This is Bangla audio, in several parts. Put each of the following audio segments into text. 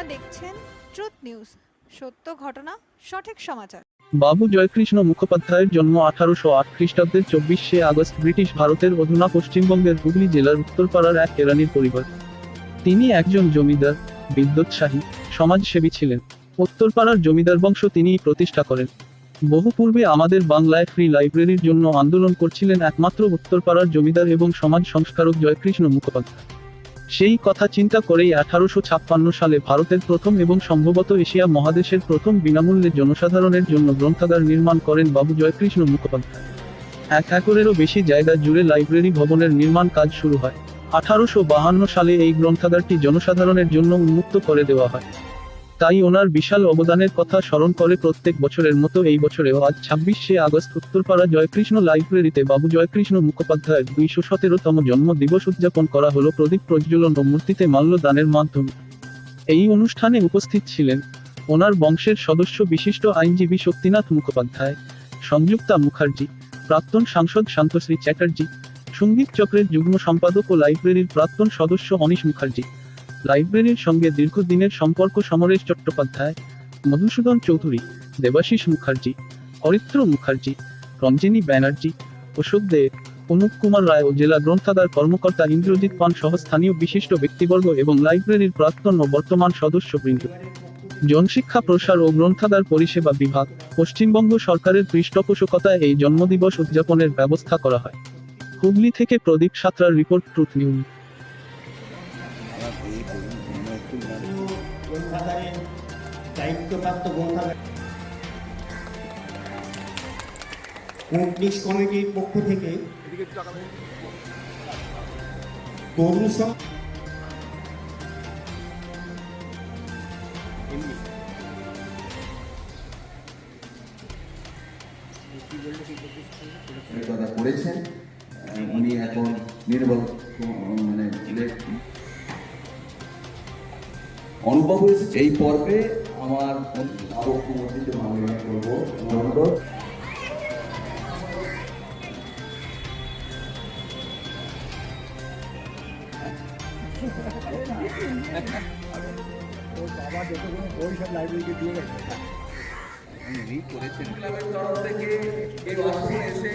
আপনারা দেখছেন ট্রুথ নিউজ। সত্য ঘটনা, সঠিক সমাচার। বাবু জয়কৃষ্ণ মুখোপাধ্যায়ের জন্ম আঠারোশো আট খ্রিস্টাব্দের চব্বিশে আগস্ট ব্রিটিশ ভারতের অধুনা পশ্চিমবঙ্গের হুগলি জেলার উত্তরপাড়ার এক কেরানির পরিবার। তিনি একজন জমিদার, বিদ্যুৎসাহী, সমাজসেবী ছিলেন। উত্তরপাড়ার জমিদার বংশ তিনিই প্রতিষ্ঠা করেন। বহু পূর্বে আমাদের বাংলায় ফ্রি লাইব্রেরির জন্য আন্দোলন করছিলেন একমাত্র উত্তরপাড়ার জমিদার এবং সমাজ সংস্কারক জয়কৃষ্ণ মুখোপাধ্যায়। সেই কথা চিন্তা করেই আঠারোশো ছাপ্পান্ন সালে ভারতের প্রথম এবং সম্ভবত এশিয়া মহাদেশের প্রথম বিনামূল্যে জনসাধারণের জন্য গ্রন্থাগার নির্মাণ করেন বাবু জয়কৃষ্ণ মুখোপাধ্যায়। এক একরেরও বেশি জায়গা জুড়ে লাইব্রেরি ভবনের নির্মাণ কাজ শুরু হয়। আঠারোশো সালে এই গ্রন্থাগারটি জনসাধারণের জন্য উন্মুক্ত করে দেওয়া হয়। তাই ওনার বিশাল অবদানের কথা স্মরণ করে প্রত্যেক বছরের মতো এই বছরেও আজ ছাব্বিশে আগস্ট উত্তরপাড়া জয়কৃষ্ণ লাইব্রেরিতে বাবু জয়কৃষ্ণ মুখোপাধ্যায়ের দুইশো সতেরোতম জন্ম দিবস উদযাপন করা হলো প্রদীপ প্রজ্বলন ও মূর্তিতে মাল্যদানের মাধ্যমে। এই অনুষ্ঠানে উপস্থিত ছিলেন ওনার বংশের সদস্য বিশিষ্ট আইনজীবী শক্তিনাথ মুখোপাধ্যায়, সংযুক্তা মুখার্জি, প্রাক্তন সাংসদ শান্তশ্রী চ্যাটার্জি সংগীত চক্রের যুগ্ম সম্পাদক ও লাইব্রেরির প্রাক্তন সদস্য অনিশ মুখার্জি। লাইব্রেরির সঙ্গে দীর্ঘদিনের সম্পর্ক সমরেশ চট্টোপাধ্যায়, মধুসূদন চৌধুরী, দেবাশিস মুখার্জি, অরিত্র মুখার্জি, রঞ্জিনী ব্যানার্জি, অশোক দে, অনুপ কুমার রায় ও জেলা গ্রন্থাগার কর্মকর্তা ইন্দ্রজিৎ পান সহ স্থানীয় বিশিষ্ট ব্যক্তিবর্গ এবং লাইব্রেরির প্রাক্তন ও বর্তমান সদস্যবৃন্দ। জনশিক্ষা প্রসার ও গ্রন্থাগার পরিষেবা বিভাগ, পশ্চিমবঙ্গ সরকারের পৃষ্ঠপোষকতায় এই জন্মদিবস উদযাপনের ব্যবস্থা করা হয়। হুগলি থেকে প্রদীপ সাঁতরার রিপোর্ট ট্রুথ নিউজ। দায়িত্বপ্রাপ্ত গ্রন্থাগার কোর্টনিশ কমিটির পক্ষ থেকে তরুণ করেছেন। উনি এখন নির্বাক মানে লে- অনুভব এই পর্বে আমার আবক্ষমন্ত্রীতে মাননীয় করব। অনুরোধ ক্লাবের তরফ থেকে এসে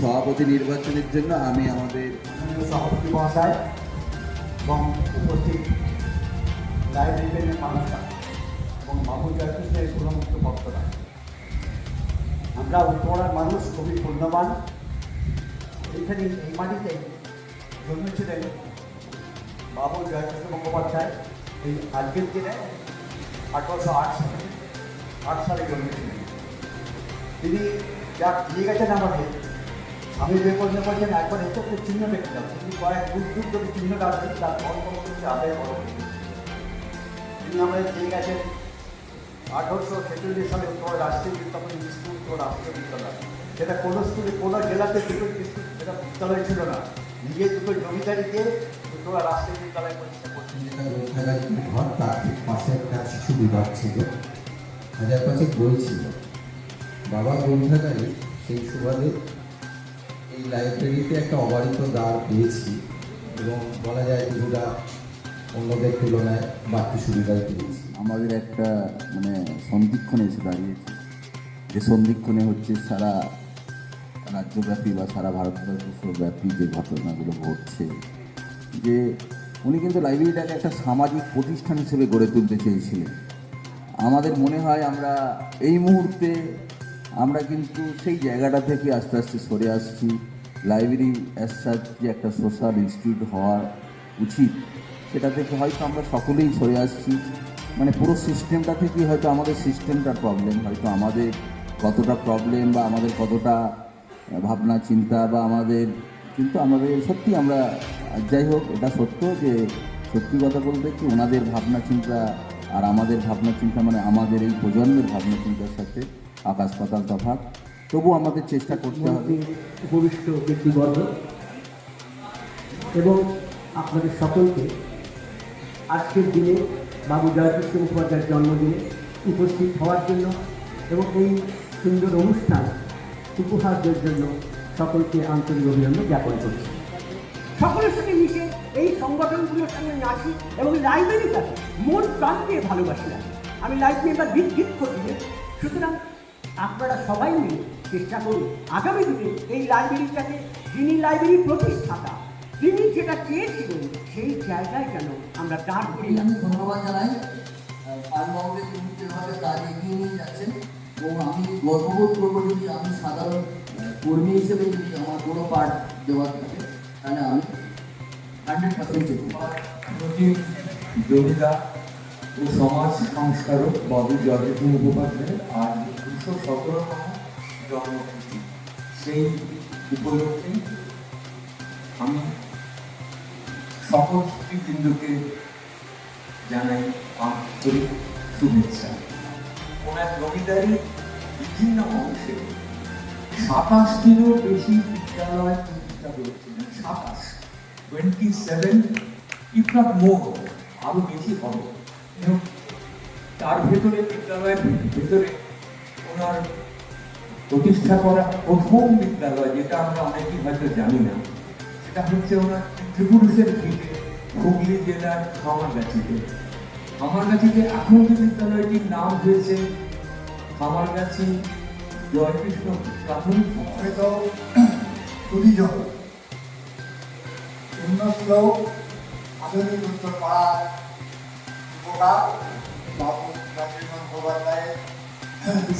সভাপতি নির্বাচনের জন্য আমি আমাদের সভাপতি মহাশয় এবং উপস্থিত লাইব্রেরিয়ানের মানুষরা এবং বাবু জয়কৃষ্ণের গুণমুক্ত ভক্তরা। আমরা উত্তরার মানুষ, খুবই পুণ্যবান। এইখানে এই মাটিতে জন্মেছিলেন বাবু জয়কৃষ্ণ মুখোপাধ্যায়। এই আজকের দিনে আঠারোশো আট সালে আট সালে জন্মেছিলেন। তিনি যা দিয়ে গেছেন আমাদের আমি যে পর্যন্ত বলছেন একবার এত একটা চিহ্ন দেখলাম তিনি কয়েক যুগ যুগ ধরে চিহ্নটা আছে তার অল্প কিছু আদায় বড় তিনি আমাদের দিয়ে গেছেন আঠারোশো ছেচল্লিশ সালে উত্তর রাষ্ট্রীয় বিদ্যাপন স্কুল ও রাষ্ট্রীয় বিদ্যালয়। সেটা কোনো স্কুলে কোনো জেলাতে দুটো সেটা বিদ্যালয় ছিল না। নিজের দুটো জমিদারিতে উত্তর রাষ্ট্রীয় বিদ্যালয় প্রতিষ্ঠা ঘর তার ঠিক পাশে একটা শিশু বিভাগ ছিল। হাজার পাঁচেক বই ছিল। বাবা গ্রন্থাগারে সেই সুবাদে এই লাইব্রেরিতে একটা অবারিত দ্বার পেয়েছি এবং বলা যায় কিছুটা অন্যদের তুলনায় বাড়তি সুবিধাও পেয়েছি। আমাদের একটা মানে সন্ধিক্ষণে এসে দাঁড়িয়েছে। যে সন্ধিক্ষণে হচ্ছে সারা রাজ্যব্যাপী বা সারা ভারতবর্ষব্যাপী যে ঘটনাগুলো ঘটছে, যে উনি কিন্তু লাইব্রেরিটাকে একটা সামাজিক প্রতিষ্ঠান হিসেবে গড়ে তুলতে চেয়েছিলেন। আমাদের মনে হয় আমরা এই মুহূর্তে আমরা কিন্তু সেই জায়গাটা থেকে আস্তে আস্তে সরে আসছি। লাইব্রেরি অ্যাজ সাচ যে একটা সোশ্যাল ইনস্টিটিউট হওয়া উচিত, সেটা থেকে হয়তো আমরা সকলেই সরে আসছি। মানে পুরো সিস্টেমটা থেকেই হয়তো আমাদের সিস্টেমটার প্রবলেম হয়তো আমাদের কতটা প্রবলেম বা আমাদের কতটা ভাবনা, চিন্তা বা আমাদের, কিন্তু আমাদের সত্যি আমরা যাই হোক, এটা সত্য যে সত্যি কথা বলতে কি ওনাদের ভাবনা, চিন্তা আর আমাদের ভাবনা, চিন্তা মানে আমাদের এই প্রজন্মের ভাবনা, চিন্তার সাথে আকাশ পাতাল তফাৎ। তবু আমাদের চেষ্টা করতে হবে। উপবিষ্ট ব্যক্তিবর্গ এবং আপনাদের সকলকে আজকের দিনে বাবু জয়কৃষ্ণ মুখোপাধ্যায়ের জন্মদিনে উপস্থিত হওয়ার জন্য এবং এই সুন্দর অনুষ্ঠান উপহার দেওয়ার জন্য সকলকে আন্তরিক অভিনন্দন জ্ঞাপন করছি। সকলের সাথে মিশে এই সংগঠনগুলোর সঙ্গে নাচি এবং লাইব্রেরিটাকে মন প্রাণ দিয়ে ভালোবাসি। আমি। আমি লাইব্রেরি বা দিক দিক করি সুতরাং আপনারা সবাই মিলে চেষ্টা করুন। আগামী দিনে এই লাইব্রেরিটাকে যিনি লাইব্রেরির প্রতিষ্ঠাতা তিনি যেটা চেয়েছিলেন সেই জায়গায় যেন আমরা দাঁড় করি আমি ধন্যবাদ জানাই পালবাবুকে তিনি যেভাবে কাজ এগিয়ে নিয়ে যাচ্ছেন এবং আমি গর্ববোধ করব যদি আমি সাধারণ কর্মী হিসেবে যদি আমার কোনো পার্ট দেওয়ার থাকে তাহলে আমি হান্ড্রেড পার্সেন্ট নজির যোগিতা ও সমাজ সংস্কারক বাবু জগদীশ মুখোপাধ্যায়ের আর দুশো সতেরোতম জন্মতিথি সেই উপলক্ষে আমি সকল শ্রীবৃন্দকে জানাই আন্তরিক শুভেচ্ছা। ওনার জমিদারি বিভিন্ন অংশে সাতাশটিরও বেশি বিদ্যালয় প্রতিষ্ঠা করেছিলেন সাতাশ। Twenty seven if not more আরও বেশি হবে। তার ভেতরে বিদ্যালয়ের ভেতরে ওনার প্রতিষ্ঠা করা প্রথম বিদ্যালয় যেটা আমরা অনেকেই হয়তো জানি না, সেটা হচ্ছে ওনার ত্রিপুরুষের ভিটে হুগলি জেলার খামারগাছিতে। খামারগাছিতে এখন যে বিদ্যালয়টির নাম হয়েছে খামারগাছি জয়কৃষ্ণ প্রাথমিক হয়তো সুবিধা উন্নত আধুনিক উত্তর পাড়ার যুবকা বাবু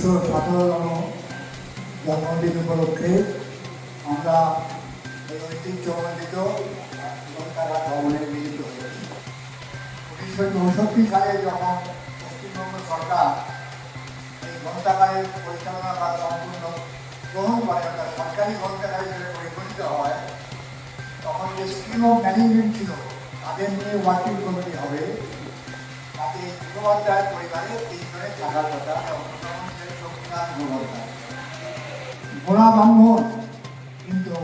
সতেরোতম জন্মদিন উপলক্ষে আমরা এই ঐতিহ্যমণ্ডিত গ্রন্থাগার ভবনে মিলিত হয়েছি। উনিশশো চৌষট্টি সালে যখন পশ্চিমবঙ্গ সরকার এই গ্রন্থাগারের পরিচালনা বা সম্পূর্ণ গ্রহণ করে, অর্থাৎ সরকারি গ্রন্থাগার হিসেবে পরিগণিত হয়, তখন যে স্কিম অফ ম্যানেজমেন্ট ছিল, তাদের নিয়ে ওয়ার্কিং কমিটি হবে। তাতে মুখোপাধ্যায়ের পরিবারে তিনজনের থাকার কথা অন্যতম ছিলেন শক্তিনাথ মুখোপাধ্যায় গোড়া ব্রাহ্মণ। কিন্তু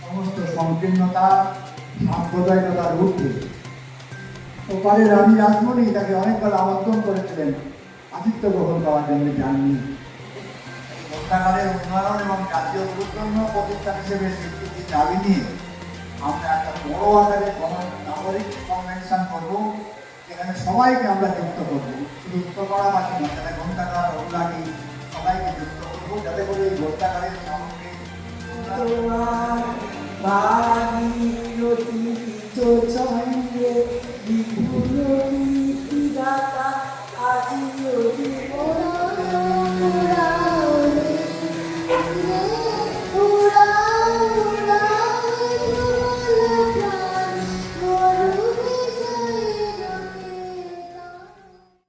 সমস্ত সংকীর্ণতা সাম্প্রদায়িকতার ঊর্ধ্বে ওপারে রানী রাসমণি তাকে অনেকবার আমন্ত্রণ করেছিলেন, আতিথ্য গ্রহণ করার জন্য যাননি। গ্রন্থাগারের উন্নয়ন এবং জাতীয় গুরুত্বপূর্ণ প্রতিষ্ঠান হিসেবে স্বীকৃতি দাবি নিয়ে আমরা একটা বড় আকারে নাগরিক কনভেনশন করব, যেখানে সবাইকে আমরা যুক্ত করব। শুধু উত্তরপাড়াবাসী নয়, যারা গ্রন্থাগার অগ্রাণী সবাইকে যুক্ত যাতে করে চাইলে বিপুল